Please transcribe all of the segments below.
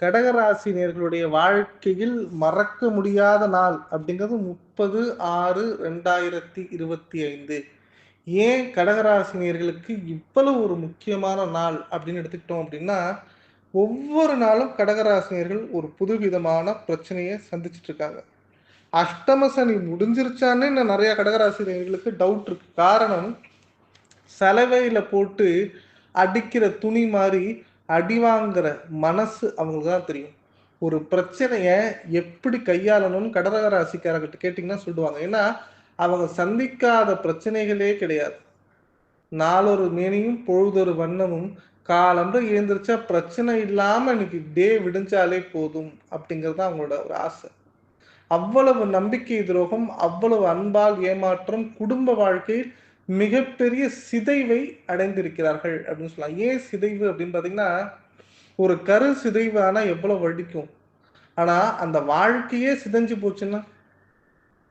கடகராசினியர்களுடைய வாழ்க்கையில் மறக்க முடியாத நாள் அப்படிங்கிறது முப்பது ஆறு ரெண்டாயிரத்தி இருபத்தி ஐந்து. ஏன் கடகராசினியர்களுக்கு இவ்வளவு ஒரு முக்கியமான நாள் அப்படின்னு எடுத்துக்கிட்டோம் அப்படின்னா ஒவ்வொரு நாளும் கடகராசினியர்கள் ஒரு புதுவிதமான பிரச்சனையை சந்திச்சுட்டு இருக்காங்க. அஷ்டம சனி முடிஞ்சிருச்சான்னு இன்னும் நிறைய கடகராசினியர்களுக்கு டவுட் இருக்கு. காரணம் சலவையில போட்டு அடிக்கிற துணி மாதிரி அடி வாங்குற மனசு அவங்களுக்கு தான் தெரியும். ஒரு பிரச்சனையை எப்படி கையாளணும்னு கடக ராசிக்காரர்கிட்ட கேட்டிங்கன்னா சொல்லுவாங்க. ஏன்னா அவங்க சந்திக்காத பிரச்சனைகளே கிடையாது. நாளொரு மேனியும் பொழுதொரு வண்ணமும் காலம்பு எழுந்திரிச்சா பிரச்சனை இல்லாமல் இன்னைக்கு டே விடிஞ்சாலே போதும் அப்படிங்கிறது தான் அவங்களோட ஒரு ஆசை. அவ்வளவு நம்பிக்கை துரோகம் அவ்வளவு அன்பால் ஏமாற்றம் குடும்ப வாழ்க்கையில் மிகப்பெரிய சிதைவை அடைந்திருக்கிறார்கள் அப்படின்னு சொல்லலாம். ஏன் சிதைவு அப்படின்னு பார்த்தீங்கன்னா ஒரு கரு சிதைவு ஆனா எவ்வளவு வடிக்கும் ஆனா அந்த வாழ்க்கையே சிதைஞ்சு போச்சுன்னா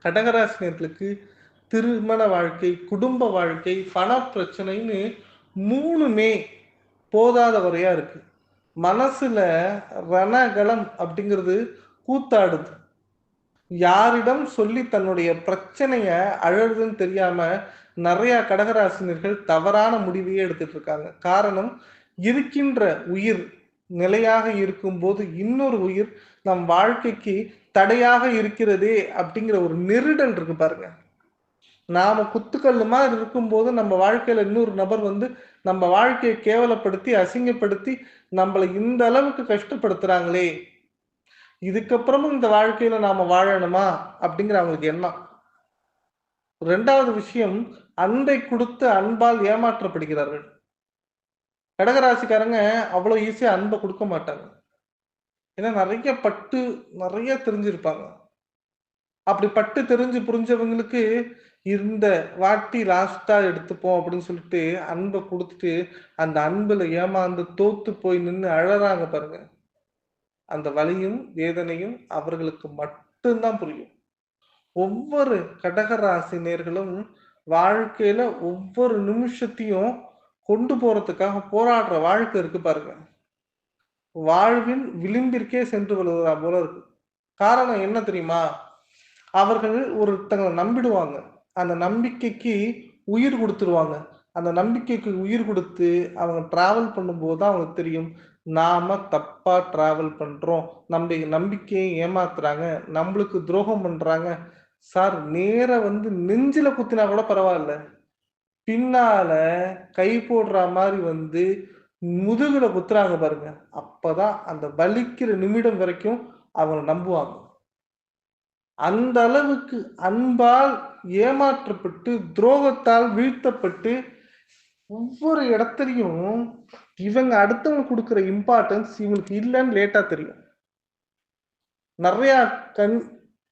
கடகராசினியர்களுக்கு திருமண வாழ்க்கை குடும்ப வாழ்க்கை பண பிரச்சனைன்னு மூணுமே போதாத வரையா இருக்கு. மனசுல ரணகலம் அப்படிங்கிறது கூத்தாடுது. யாரிடம் சொல்லி தன்னுடைய பிரச்சனைய அழகுன்னு தெரியாம நிறைய கடகராசினியர்கள் தவறான முடிவையே எடுத்துட்டு இருக்காங்க. காரணம் இருக்கின்ற உயிர் நிலையாக இருக்கும் போது இன்னொரு உயிர் நம் வாழ்க்கைக்கு தடையாக இருக்கிறதே அப்படிங்கிற ஒரு நெருடல் இருக்கு பாருங்க. நாம குத்துக்கல்லு மாதிரி இருக்கும்போது நம்ம வாழ்க்கையில இன்னொரு நபர் வந்து நம்ம வாழ்க்கையை கேவலப்படுத்தி அசிங்கப்படுத்தி நம்மளை இந்த அளவுக்கு கஷ்டப்படுத்துறாங்களே இதுக்கப்புறமும் இந்த வாழ்க்கையில நாம வாழணுமா? அப்படிங்கிற அவங்களுக்கு எண்ணம். ரெண்டாவது விஷயம் அன்பை கொடுத்து அன்பால் ஏமாற்றப்படுகிறார்கள். கடகராசிக்காரங்க அவ்வளோ ஈஸியா அன்பை கொடுக்க மாட்டாங்க. ஏன்னா நிறைய பட்டு நிறைய தெரிஞ்சிருப்பாங்க. அப்படி பட்டு தெரிஞ்சு புரிஞ்சவங்களுக்கு இந்த வாட்டி லாஸ்டா எடுத்துப்போம் அப்படின்னு சொல்லிட்டு அன்பை கொடுத்துட்டு அந்த அன்புல ஏமாந்து தோத்து போய் நின்று அழறாங்க பாருங்க. அந்த வலியும் வேதனையும் அவர்களுக்கு மட்டும்தான் புரியும். ஒவ்வொரு கடகராசினியர்களும் வாழ்க்கையில ஒவ்வொரு நிமிஷத்தையும் கொண்டு போறதுக்காக போராடுற வாழ்க்கை இருக்கு பாருங்க. வாழ்வின் விளிம்பிற்கே சென்று வருவதா போல இருக்கு. காரணம் என்ன தெரியுமா? அவர்கள் ஒருத்தங்களை நம்பிடுவாங்க. அந்த நம்பிக்கைக்கு உயிர் கொடுத்துருவாங்க. அந்த நம்பிக்கைக்கு உயிர் கொடுத்து அவங்க டிராவல் பண்ணும்போது தான் அவங்களுக்கு தெரியும். நாம தப்பா டிராவல் பண்றோம். நம்ம நம்பிக்கையை ஏமாத்துறாங்க. நம்மளுக்கு துரோகம் பண்றாங்க. சார் நேர வந்து நெஞ்சில குத்தினா கூட பரவாயில்ல. பின்னால கை போடுற மாதிரி வந்து முதுகுல குத்துறாங்க பாருங்க. அப்பதான் அந்த வலிக்கிற நிமிடம் வரைக்கும் அவங்க நம்புவாங்க. அந்த அளவுக்கு அன்பால் ஏமாற்றப்பட்டு துரோகத்தால் வீழ்த்தப்பட்டு ஒவ்வொரு இடத்துலையும் இவங்க அடுத்தவங்க கொடுக்குற இம்பார்ட்டன்ஸ் இவங்களுக்கு இல்லைன்னு லேட்டா தெரியும். நிறைய கண்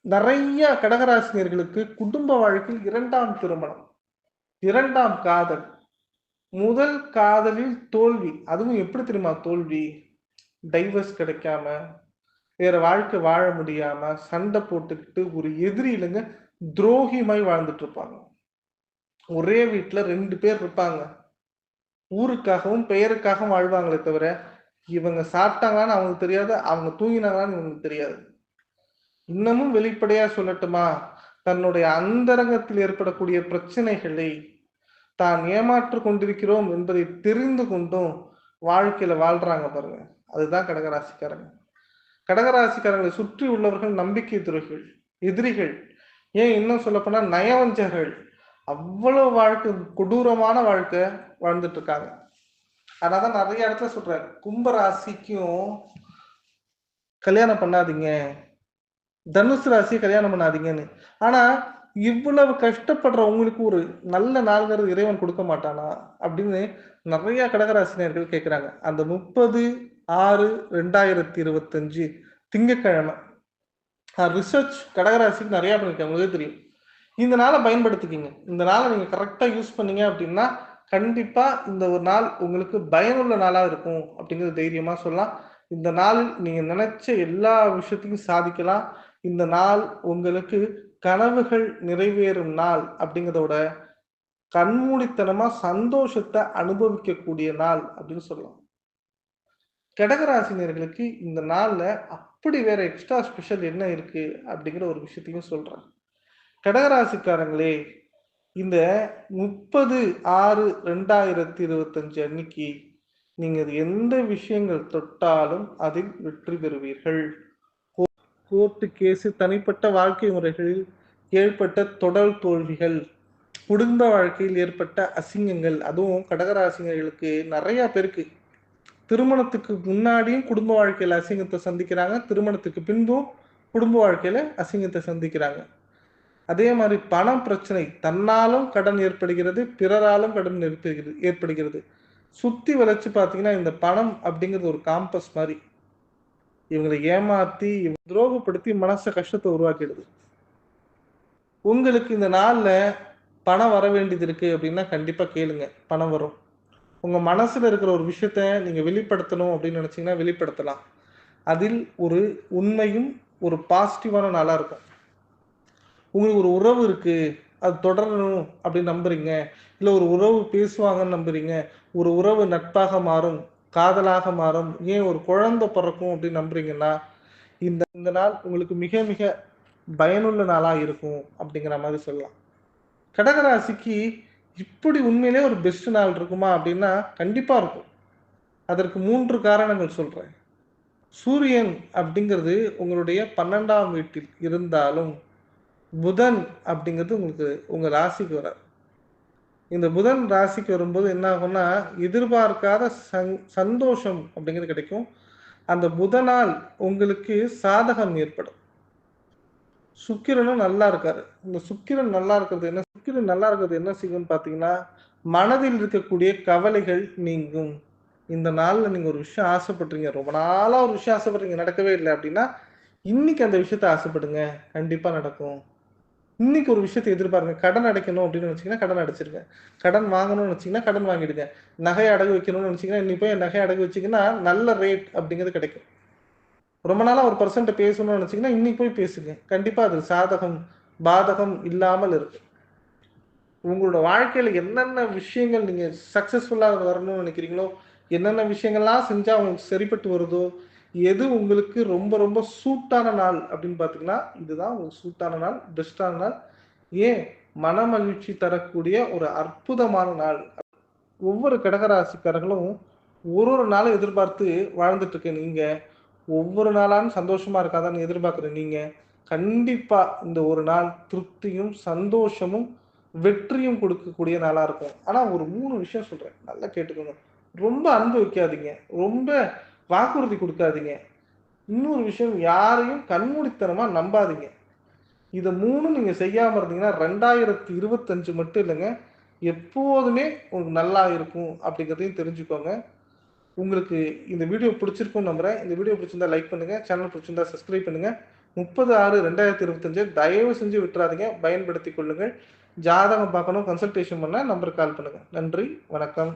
நிறைய கடகராசினியர்களுக்கு குடும்ப வாழ்க்கையில் இரண்டாம் திருமணம் இரண்டாம் காதல் முதல் காதலில் தோல்வி. அதுவும் எப்படி தெரியுமா தோல்வி? டைவர்ஸ் கிடைக்காம வேற வாழ்க்கை வாழ முடியாம சண்டை போட்டுக்கிட்டு ஒரு எதிரி இல்லைங்க துரோகிமாய் வாழ்ந்துட்டு இருப்பாங்க. ஒரே வீட்டுல ரெண்டு பேர் இருப்பாங்க. ஊருக்காகவும் பெயருக்காகவும் வாழ்வாங்களே தவிர இவங்க சாப்பிட்டாங்களான்னு அவங்களுக்கு தெரியாது அவங்க தூங்கினாங்களான்னு இவங்களுக்கு தெரியாது. இன்னமும் வெளிப்படையா சொல்லட்டுமா? தன்னுடைய அந்தரங்கத்தில் ஏற்படக்கூடிய பிரச்சனைகளை தான் ஏமாற்று கொண்டிருக்கிறோம் என்பதை தெரிந்து கொண்டும் வாழ்க்கையில வாழ்றாங்க பாருங்க. அதுதான் கடகராசிக்காரங்க. கடகராசிக்காரங்களை சுற்றி உள்ளவர்கள் நம்பிக்கை துறைகள் எதிரிகள். ஏன் இன்னும் சொல்லப்போனா நயவஞ்சகர்கள். அவ்வளவு வாழ்க்கை கொடூரமான வாழ்க்கை வாழ்ந்துட்டு இருக்காங்க அதனாலதான் நிறைய இடத்துல சொல்றேன் கும்ப ராசிக்கும் கல்யாணம் பண்ணாதீங்க. தனுசு ராசியை கல்யாணம் பண்ணாதீங்கன்னு. ஆனா இவ்வளவு கஷ்டப்படுற உங்களுக்கு ஒரு நல்ல நாள்கிறது இறைவன் கொடுக்க மாட்டானா? அப்படின்னு நிறைய கடகராசினியர்கள் கேட்கிறாங்க அந்த முப்பது ஆறு ரெண்டாயிரத்தி இருபத்தஞ்சு திங்கக்கிழமை ரிசர்ச் கடகராசிக்கு நிறைய பண்ணிருக்கேன். உங்களுக்கு தெரியும். இந்த நாளை பயன்படுத்திக்கிங்க. இந்த நாளை நீங்க கரெக்டா யூஸ் பண்ணீங்க அப்படின்னா கண்டிப்பா இந்த ஒரு நாள் உங்களுக்கு பயனுள்ள நாளா இருக்கும் அப்படிங்கிறது தைரியமா சொல்லலாம். இந்த நாளில் நீங்க நினைச்ச எல்லா விஷயத்தையும் சாதிக்கலாம். இந்த நாள் உங்களுக்கு கனவுகள் நிறைவேறும் நாள் அப்படிங்கிறதோட கண்மூடித்தனமா சந்தோஷத்தை அனுபவிக்கக்கூடிய நாள் அப்படின்னு சொல்லலாம். கடகராசினியர்களுக்கு இந்த நாள்ல அப்படி வேற எக்ஸ்ட்ரா ஸ்பெஷல் என்ன இருக்கு அப்படிங்கிற ஒரு விஷயத்தையும் சொல்றேன். கடகராசிக்காரங்களே இந்த முப்பது ஆறு ரெண்டாயிரத்தி இருபத்தஞ்சு அன்னைக்கு நீங்கள் எந்த விஷயங்கள் தொட்டாலும் அதில் வெற்றி பெறுவீர்கள். கோர்ட்டு கேஸு தனிப்பட்ட வாழ்க்கை முறைகளில் ஏற்பட்ட தொடர் தோல்விகள் குடும்ப வாழ்க்கையில் ஏற்பட்ட அசிங்கங்கள் அதுவும் கடகராசிங்களுக்கு நிறைய பேருக்கு. திருமணத்துக்கு முன்னாடியும் குடும்ப வாழ்க்கையில் அசிங்கத்தை சந்திக்கிறாங்க திருமணத்துக்கு பின்பும் குடும்ப வாழ்க்கையில அசிங்கத்தை சந்திக்கிறாங்க. அதே மாதிரி பணம் பிரச்சனை. தன்னாலும் கடன் ஏற்படுகிறது பிறராலும் கடன் ஏற்படுகிறது ஏற்படுகிறது. சுத்தி வளைச்சு பார்த்தீங்கன்னா இந்த பணம் அப்படிங்கிறது ஒரு காம்பஸ் மாதிரி. இவங்களை ஏமாத்தி துரோகப்படுத்தி மனச கஷ்டத்தை உருவாக்கிடுது. உங்களுக்கு இந்த நாள்ல பணம் வர வேண்டியது இருக்கு அப்படின்னா கண்டிப்பா கேளுங்க. பணம் வரும். உங்க மனசுல இருக்கிற ஒரு விஷயத்த நீங்க வெளிப்படுத்தணும் அப்படின்னு நினைச்சீங்கன்னா வெளிப்படுத்தலாம். அதில் ஒரு உண்மையும் ஒரு பாசிட்டிவான நாளா இருக்கும். உங்களுக்கு ஒரு உறவு இருக்கு அது தொடரணும் அப்படின்னு நம்புறீங்க. இல்ல ஒரு உறவு பேசுவாங்கன்னு நம்புறீங்க. ஒரு உறவு நட்பாக மாறும் காதலாக மாறும் ஏன் ஒரு குழந்தை பிறக்கும் அப்படின்னு நம்புறீங்கன்னா இந்த இந்த நாள் உங்களுக்கு மிக மிக பயனுள்ள நாளா இருக்கும் அப்படிங்கிற மாதிரி சொல்லலாம். கடகராசிக்கு இப்படி உண்மையிலே ஒரு பெஸ்ட் நாள் இருக்குமா அப்படின்னா கண்டிப்பா இருக்கும். அதற்கு மூன்று காரணங்கள் சொல்றேன். சூரியன் அப்படிங்கிறது உங்களுடைய பன்னெண்டாம் வீட்டில் இருந்தாலும் புதன் அப்படிங்கிறது உங்களுக்கு உங்க ராசிக்கு வராது இந்த புதன் ராசிக்கு வரும்போது என்ன ஆகும்னா எதிர்பார்க்காத சந் சந்தோஷம் அப்படிங்கிறது கிடைக்கும். அந்த புதனால் உங்களுக்கு சாதகம் ஏற்படும். சுக்கிரனும் நல்லா இருக்காரு. இந்த சுக்கிரன் நல்லா இருக்கிறது என்ன சுக்கிரன் நல்லா இருக்கிறது என்ன செய்யும்னு பார்த்தீங்கன்னா மனதில் இருக்கக்கூடிய கவலைகள் நீங்கும். இந்த நாளில் நீங்கள் ஒரு விஷயம் ஆசைப்படுறீங்க ரொம்ப நாளாக ஒரு விஷயம் ஆசைப்படுறீங்க நடக்கவே இல்லை அப்படின்னா இன்னைக்கு அந்த விஷயத்த ஆசைப்படுங்க. கண்டிப்பாக நடக்கும். இன்னைக்கு ஒரு விஷயத்தை எதிர்பாருங்க. கடன் அடைக்கணும் அப்படின்னு நினைச்சீங்கன்னா கடன் அடைச்சிருங்க. கடன் வாங்கணும்னு நினைச்சீங்கன்னா கடன் வாங்கிடுங்க. நகை அடகு வைக்கணும்னு நினைச்சீங்கன்னா இன்னைக்கு போய் நகை அடகு வச்சீங்கன்னா நல்ல ரேட் அப்படிங்கிறது கிடைக்கும். ரொம்ப நாளாக ஒரு பர்சன்ட் பேசணும்னு நினைச்சீங்கன்னா இன்னைக்கு போய் பேசுங்க. கண்டிப்பாக அது சாதகம் பாதகம் இல்லாமல் இருக்கு. உங்களோட வாழ்க்கையில என்னென்ன விஷயங்கள் நீங்க சக்சஸ்ஃபுல்லாக வரணும்னு நினைக்கிறீங்களோ என்னென்ன விஷயங்கள்லாம் செஞ்சா உங்களுக்கு சரிப்பட்டு வருதோ எது உங்களுக்கு ரொம்ப ரொம்ப சூட்டான நாள் அப்படின்னு பார்த்தீங்கன்னா இதுதான் உங்களுக்கு சூட்டான நாள் பெஸ்டான நாள். ஏன்? மன மகிழ்ச்சி தரக்கூடிய ஒரு அற்புதமான நாள். ஒவ்வொரு கடகராசிக்காரர்களும் ஒரு ஒரு நாளும் எதிர்பார்த்து வாழ்ந்துட்டு இருக்க நீங்க. ஒவ்வொரு நாளாலும் சந்தோஷமா இருக்காதான்னு எதிர்பார்க்குற நீங்க. கண்டிப்பா இந்த ஒரு நாள் திருப்தியும் சந்தோஷமும் வெற்றியும் கொடுக்கக்கூடிய நாளா இருக்கும். ஆனா ஒரு மூணு விஷயம் சொல்றேன். நல்லா கேட்டுக்கோங்க. ரொம்ப அன்பு வைக்காதீங்க. ரொம்ப வாக்குறுதி கொடுக்காதீங்க. இன்னொரு விஷயம் யாரையும் கண்மூடித்தனமா நம்பாதீங்க. இதை மூணு நீங்க செய்யாம இருந்தீங்கன்னா ரெண்டாயிரத்தி இருபத்தஞ்சு மட்டும் இல்லைங்க. எப்போதுமே உங்களுக்கு நல்லா இருக்கும் அப்படிங்கிறதையும் தெரிஞ்சுக்கோங்க. உங்களுக்கு இந்த வீடியோ பிடிச்சிருக்கும் நம்புறேன். இந்த வீடியோ பிடிச்சிருந்தா லைக் பண்ணுங்க. சேனல் பிடிச்சிருந்தா சப்ஸ்கிரைப் பண்ணுங்க. முப்பது ஆறு ரெண்டாயிரத்தி இருபத்தஞ்சு தயவு செஞ்சு விட்டுறாதீங்க. பயன்படுத்தி கொள்ளுங்கள். ஜாதகம் பார்க்கணும் கன்சல்டேஷன் பண்ண நம்பருக்கு கால் பண்ணுங்க. நன்றி வணக்கம்.